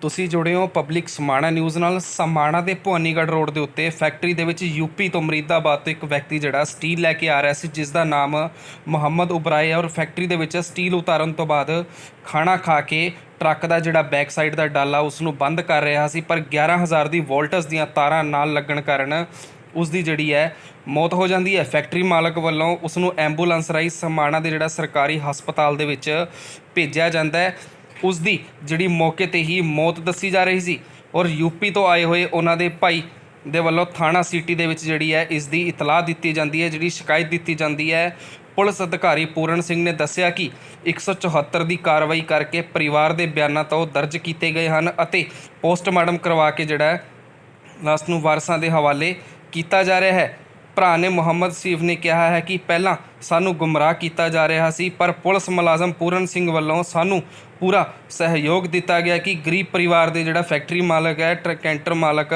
ਤੁਸੀਂ ਜੁੜੇ ਹੋ ਪਬਲਿਕ ਸਮਾਣਾ ਨਿਊਜ਼ ਨਾਲ। ਸਮਾਣਾ ਦੇ ਭਵਾਨੀਗੜ੍ਹ ਰੋਡ ਦੇ ਉੱਤੇ ਫੈਕਟਰੀ ਦੇ ਵਿੱਚ ਯੂਪੀ ਤੋਂ ਮਰੀਦਾਬਾਦ ਤੋਂ ਇੱਕ ਵਿਅਕਤੀ ਜਿਹੜਾ ਸਟੀਲ ਲੈ ਕੇ ਆ ਰਿਹਾ ਸੀ ਜਿਸ ਦਾ ਨਾਮ ਮੁਹੰਮਦ ਉਬਰਾਏ ਹੈ ਔਰ ਫੈਕਟਰੀ ਦੇ ਵਿੱਚ ਸਟੀਲ ਉਤਾਰਨ ਤੋਂ ਬਾਅਦ ਖਾਣਾ ਖਾ ਕੇ ਟਰੱਕ ਦਾ ਜਿਹੜਾ ਬੈਕ ਸਾਈਡ ਦਾ ਡਾਲਾ ਉਸ ਨੂੰ ਬੰਦ ਕਰ ਰਿਹਾ ਸੀ, ਪਰ 11000 ਦੀ ਵੋਲਟਸ ਦੀਆਂ ਤਾਰਾਂ ਨਾਲ ਲੱਗਣ ਕਾਰਨ ਉਸ ਦੀ ਜਿਹੜੀ ਹੈ ਮੌਤ ਹੋ ਜਾਂਦੀ ਹੈ। ਫੈਕਟਰੀ ਮਾਲਕ ਵੱਲੋਂ ਉਸ ਨੂੰ ਐਂਬੂਲੈਂਸ ਰਾਹੀਂ ਸਮਾਣਾ ਦੇ ਜਿਹੜਾ ਸਰਕਾਰੀ ਹਸਪਤਾਲ ਦੇ ਵਿੱਚ ਭੇਜਿਆ ਜਾਂਦਾ ਹੈ। ਉਸ ਦੀ ਜਿਹੜੀ ਮੌਕੇ ਤੇ ਹੀ ਮੌਤ ਦੱਸੀ ਜਾ ਰਹੀ ਸੀ ਔਰ ਯੂਪੀ ਤੋਂ ਆਏ ਹੋਏ ਉਹਨਾਂ ਦੇ ਭਾਈ ਦੇ ਵੱਲੋਂ ਥਾਣਾ ਸਿਟੀ ਦੇ ਵਿੱਚ ਜਿਹੜੀ ਹੈ, ਇਸ ਦੀ ਇਤਲਾਹ ਦਿੱਤੀ ਜਾਂਦੀ ਹੈ, ਜਿਹੜੀ ਸ਼ਿਕਾਇਤ ਦਿੱਤੀ ਜਾਂਦੀ ਹੈ। ਪੁਲਿਸ ਅਧਿਕਾਰੀ ਪੂਰਨ ਸਿੰਘ ਨੇ ਦੱਸਿਆ ਕਿ 174 ਦੀ ਕਾਰਵਾਈ ਕਰਕੇ ਪਰਿਵਾਰ ਦੇ ਬਿਆਨਾਂ ਤੋਂ ਦਰਜ ਕੀਤੇ ਗਏ ਹਨ ਅਤੇ ਪੋਸਟਮਾਰਟਮ ਕਰਵਾ ਕੇ ਜਿਹੜਾ ਹੈ, ਲਾਸ਼ ਨੂੰ ਵਾਰਸਾਂ ਦੇ ਹਵਾਲੇ ਕੀਤਾ ਜਾ ਰਿਹਾ ਹੈ। ਭਰਾ ਨੇ ਮੁਹੰਮਦ ਸੀਫ ਨੇ ਕਿਹਾ ਹੈ ਕਿ ਪਹਿਲਾਂ ਸਾਨੂੰ ਗੁੰਮਰਾਹ ਕੀਤਾ ਜਾ ਰਿਹਾ ਸੀ, ਪਰ ਪੁਲਿਸ ਮੁਲਾਜ਼ਮ ਪੂਰਨ ਸਿੰਘ ਵੱਲੋਂ ਸਾਨੂੰ ਪੂਰਾ ਸਹਿਯੋਗ ਦਿੱਤਾ ਗਿਆ ਕਿ ਗਰੀਬ ਪਰਿਵਾਰ ਦੇ ਜਿਹੜਾ ਫੈਕਟਰੀ ਮਾਲਕ ਹੈ, ਟਰੱਕ ਕੈਂਟਰ ਮਾਲਕ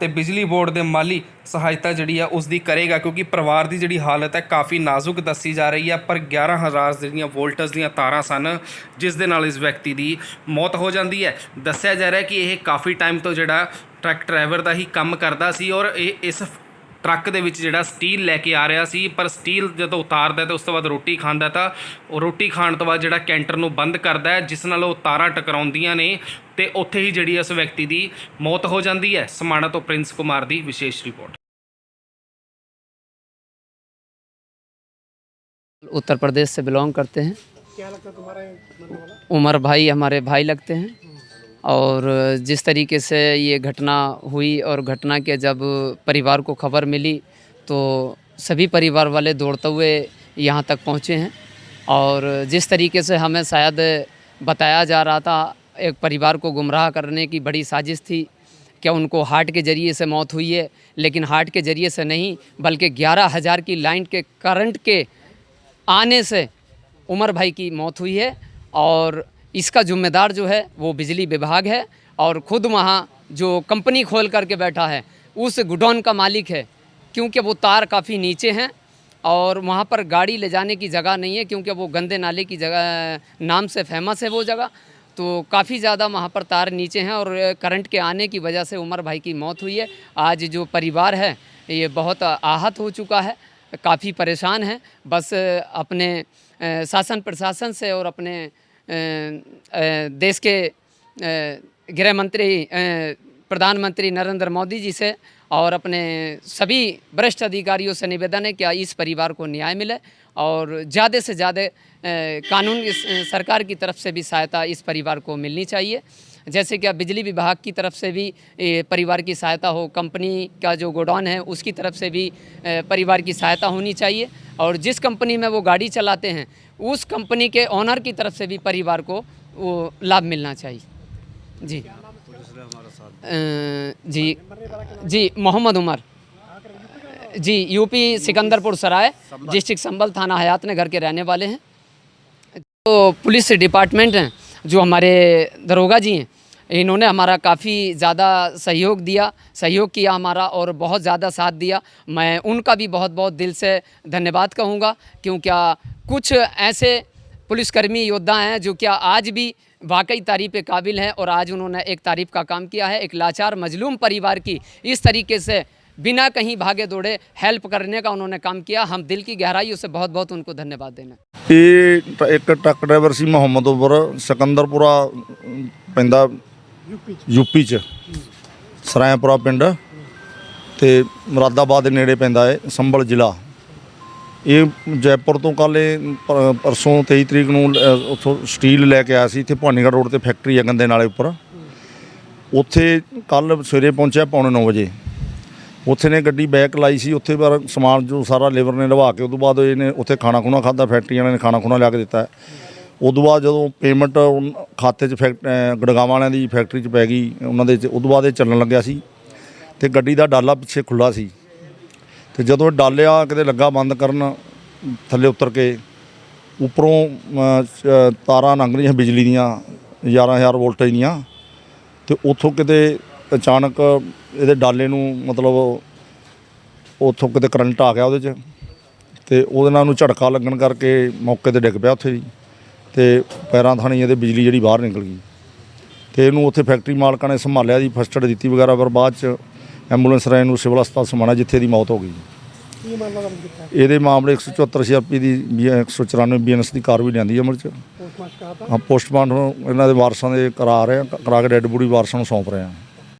ਤੇ ਬਿਜਲੀ ਬੋਰਡ ਦੇ ਮਾਲੀ ਸਹਾਇਤਾ ਜਿਹੜੀ ਆ ਉਸ ਦੀ ਕਰੇਗਾ, ਕਿਉਂਕਿ ਪਰਿਵਾਰ ਦੀ ਜਿਹੜੀ ਹਾਲਤ ਹੈ ਕਾਫੀ ਨਾਜ਼ੁਕ ਦੱਸੀ ਜਾ ਰਹੀ ਹੈ ਪਰ 11000 ਜਿਹੜੀਆਂ ਵੋਲਟਸ ਦੀਆਂ ਤਾਰਾਂ ਸਨ, ਜਿਸ ਦੇ ਨਾਲ ਇਸ ਵਿਅਕਤੀ ਦੀ ਮੌਤ ਹੋ ਜਾਂਦੀ ਹੈ। ਦੱਸਿਆ ਜਾ ਰਿਹਾ ਕਿ ਇਹ ਕਾਫੀ ਟਾਈਮ ਤੋਂ ਜਿਹੜਾ ਟਰੱਕ ਡਰਾਈਵਰ ਦਾ ਹੀ ਕੰਮ ਕਰਦਾ ਸੀ ਔਰ ਇਹ ਇਸ ਟਰੱਕ ਦੇ ਵਿੱਚ ਜਿਹੜਾ ਸਟੀਲ ਲੈ ਕੇ ਆ ਰਿਹਾ ਸੀ ਪਰ ਸਟੀਲ ਜਦੋਂ ਉਤਾਰਦਾ ਤਾਂ ਉਸ ਤੋਂ ਬਾਅਦ ਰੋਟੀ ਖਾਂਦਾ ਤਾਂ ਉਹ ਰੋਟੀ ਖਾਣ ਤੋਂ ਬਾਅਦ ਜਿਹੜਾ ਕੈਂਟਰ ਨੂੰ ਬੰਦ ਕਰਦਾ ਹੈ ਜਿਸ ਨਾਲ ਉਹ ਤਾਰਾਂ ਟਕਰਾਉਂਦੀਆਂ ਨੇ ਤੇ ਉੱਥੇ ਹੀ ਜਿਹੜੀ ਉਸ ਵਿਅਕਤੀ ਦੀ ਮੌਤ ਹੋ ਜਾਂਦੀ ਹੈ ਸਮਾਣਾ ਤੋਂ ਪ੍ਰਿੰਸ ਕੁਮਾਰ ਦੀ ਵਿਸ਼ੇਸ਼ ਰਿਪੋਰਟ उत्तर प्रदेश से बिलोंग करते हैं क्या लगता है तुम्हारा ये मरने वाला उमर भाई हमारे भाई लगते हैं और जिस तरीके से ये घटना हुई और घटना के जब परिवार को खबर मिली तो सभी परिवार वाले दौड़ते हुए यहाँ तक पहुँचे हैं। और जिस तरीके से हमें शायद बताया जा रहा था, एक परिवार को गुमराह करने की बड़ी साजिश थी, क्या उनको हार्ट के ज़रिए से मौत हुई है? लेकिन हार्ट के ज़रिए से नहीं, बल्कि ग्यारह हज़ार की लाइन के करंट के आने से उमर भाई की मौत हुई है। और इसका जिम्मेदार जो है, वो बिजली विभाग है और ख़ुद वहाँ जो कंपनी खोल करके बैठा है, उस गुडौन का मालिक है, क्योंकि वो तार काफ़ी नीचे हैं और वहाँ पर गाड़ी ले जाने की जगह नहीं है, क्योंकि वो गंदे नाले की जगह, नाम से फ़ेमस है वो जगह। तो काफ़ी ज़्यादा वहाँ पर तार नीचे हैं और करंट के आने की वजह से उमर भाई की मौत हुई है। आज जो परिवार है, ये बहुत आहत हो चुका है, काफ़ी परेशान है। बस अपने शासन प्रशासन से और अपने देश के गृह मंत्री प्रधानमंत्री नरेंद्र मोदी जी से और अपने सभी वरिष्ठ अधिकारियों से निवेदन है कि इस परिवार को न्याय मिले और ज़्यादा से ज़्यादा कानून सरकार की तरफ़ से भी सहायता इस परिवार को मिलनी चाहिए। जैसे कि बिजली विभाग की तरफ़ से भी परिवार की सहायता हो कंपनी का जो गोडाउन है उसकी तरफ़ से भी परिवार की सहायता होनी चाहिए। और जिस कंपनी में वो गाड़ी चलाते हैं उस कंपनी के ऑनर की तरफ़ से भी परिवार को वो लाभ मिलना चाहिए। जी। जी। जी मोहम्मद उमर। जी यूपी सिकंदरपुर सराय डिस्ट्रिक्ट संबल थाना हयात नगर के रहने वाले हैं। तो पुलिस डिपार्टमेंट हैं। जो हमारे दरोगा जी हैं, इन्होंने हमारा काफ़ी ज़्यादा सहयोग दिया, सहयोग किया हमारा और बहुत ज़्यादा साथ दिया। मैं उनका भी बहुत बहुत दिल से धन्यवाद कहूँगा क्योंकि कुछ ऐसे पुलिसकर्मी योद्धा हैं जो क्या आज भी वाकई तारीफ़ काबिल हैं और आज उन्होंने एक तारीफ़ का काम किया है, एक लाचार मजलूम परिवार की इस तरीके से बिना कहीं भागे दौड़े हेल्प करने का उन्होंने काम किया हम दिल की गहराइयों से बहुत बहुत उनको धन्यवाद देना ਇਹ ਟ- ਇੱਕ ਟਰੱਕ ਡਰਾਈਵਰ ਸੀ ਮੁਹੰਮਦ ਉਬਰ ਸਿਕੰਦਰਪੁਰਾ ਅਮ, ਪੈਂਦਾ यूपी ਯੂਪੀ ਚ ਸਰਾਇਪੁਰਾ ਪਿੰਡ ਤੇ ਮੁਰਾਦਾਬਾਦ ਦੇ ਨੇੜੇ ਪੈਂਦਾ ਹੈ ਸੰਭਲ ਜ਼ਿਲ੍ਹਾ ਇਹ ਜੈਪੁਰ ਤੋਂ ਕੱਲ੍ਹ ਇਹ ਪ- ਪਰਸੋਂ 23 ਤਰੀਕ ਨੂੰ ਅ, ਉੱਥੋਂ ਸਟੀਲ ਲੈ ਕੇ ਆਇਆ ਸੀ ਇੱਥੇ ਭਵਾਨੀਗੜ੍ਹ ਰੋਡ ਤੇ ਫੈਕਟਰੀ ਹੈ ਗੰਦੇ ਨਾਲੇ ਉੱਪਰ ਉੱਥੇ ਕੱਲ ਸਵੇਰੇ ਪਹੁੰਚਿਆ ਪੌਣੇ 9 ਵਜੇ ਉੱਥੇ ਨੇ ਗੱਡੀ ਬੈਕ ਲਾਈ ਸੀ, ਉੱਥੇ ਪਰ ਸਮਾਨ ਜੋ ਸਾਰਾ ਲੇਬਰ ਨੇ ਲਵਾ ਕੇ, ਉਦੋਂ ਬਾਅਦ ਇਹਨੇ ਉੱਥੇ ਖਾਣਾ ਖੁਣਾ ਖਾਦਾ ਫੈਕਟਰੀ ਵਾਲਿਆਂ ਨੇ ਖਾਣਾ ਖੁਣਾ ਲਿਆ ਕੇ ਦਿੱਤਾ। ਉਦੋਂ ਬਾਅਦ ਜਦੋਂ ਪੇਮੈਂਟ ਖਾਤੇ 'ਚ ਫੈਕਟ ਗੜਗਾਵਾਂ ਵਾਲਿਆਂ ਦੀ ਫੈਕਟਰੀ 'ਚ ਪੈ ਗਈ, ਉਹਨਾਂ ਦੇ 'ਚ ਤੋਂ ਬਾਅਦ ਇਹ ਚੱਲਣ ਲੱਗਿਆ ਸੀ। ਤੇ ਗੱਡੀ ਦਾ ਡਾਲਾ ਪਿੱਛੇ ਖੁੱਲਾ ਸੀ। ਤੇ ਜਦੋਂ ਇਹ ਡਾਲਿਆ ਕਿਤੇ ਲੱਗਾ ਬੰਦ ਕਰਨ, ਥੱਲੇ ਉਤਰ ਕੇ, ਉੱਪਰੋਂ ਤਾਰਾਂ ਲੰਘ ਰਹੀਆਂ ਬਿਜਲੀ ਦੀਆਂ 11000 ਵੋਲਟੇਜ ਦੀਆਂ। ਤੇ ਉੱਥੋਂ ਕਿਤੇ ਅਚਾਨਕ ਇਹਦੇ ਡਾਲੇ ਨੂੰ ਮਤਲਬ ਉੱਥੋਂ ਕਿਤੇ ਕਰੰਟ ਆ ਗਿਆ ਉਹਦੇ 'ਚ ਤੇ ਉਹਦੇ ਨਾਲ ਉਹਨੂੰ ਝਟਕਾ ਲੱਗਣ ਕਰਕੇ ਮੌਕੇ ਤੇ ਡਿੱਗ ਪਿਆ ਉੱਥੇ ਜੀ। ਤੇ ਪੈਰਾਂ ਥਾਣੀ ਇਹਦੇ ਬਿਜਲੀ ਜਿਹੜੀ ਬਾਹਰ ਨਿਕਲ ਗਈ। ਤੇ ਇਹਨੂੰ ਉੱਥੇ ਫੈਕਟਰੀ ਮਾਲਕਾਂ ਨੇ ਸੰਭਾਲਿਆ ਜੀ ਫਸਟ ਏਡ ਦਿੱਤੀ ਵਗੈਰਾ ਪਰ ਬਾਅਦ ਚ ਐਂਬੂਲੈਂਸ ਰਾਹੀਂ ਨੂੰ ਸਿਵਲ ਹਸਪਤਾਲ ਸਮਾਣਾ ਜਿੱਥੇ ਦੀ ਮੌਤ ਹੋ ਗਈ। ਕੀ ਮਾਮਲਾ ਦਰਜ ਕੀਤਾ? ਇਹਦੇ ਮਾਮਲੇ 174 ਰੁਪਏ ਦੀ ਬੀ- 194 ਬੀਐਨਐਸ ਦੀ ਕਾਰਵਾਈ ਲਿਆਂਦੀ ਅਮਲ ਚ। ਪੋਸਟਮਾਰਟਮ ਕਰਾਤਾ? ਹਾਂ ਪੋਸਟਮਾਰਟਮ ਇਹਨਾਂ ਦੇ ਵਾਰਸਾਂ ਦੇ ਕਰਾ ਰਹੇ ਆ ਕਰਾ ਕੇ ਡੈੱਡ ਬੋਡੀ ਵਾਰਸਾਂ ਨੂੰ ਸੌਂਪ ਰਹੇ ਆ।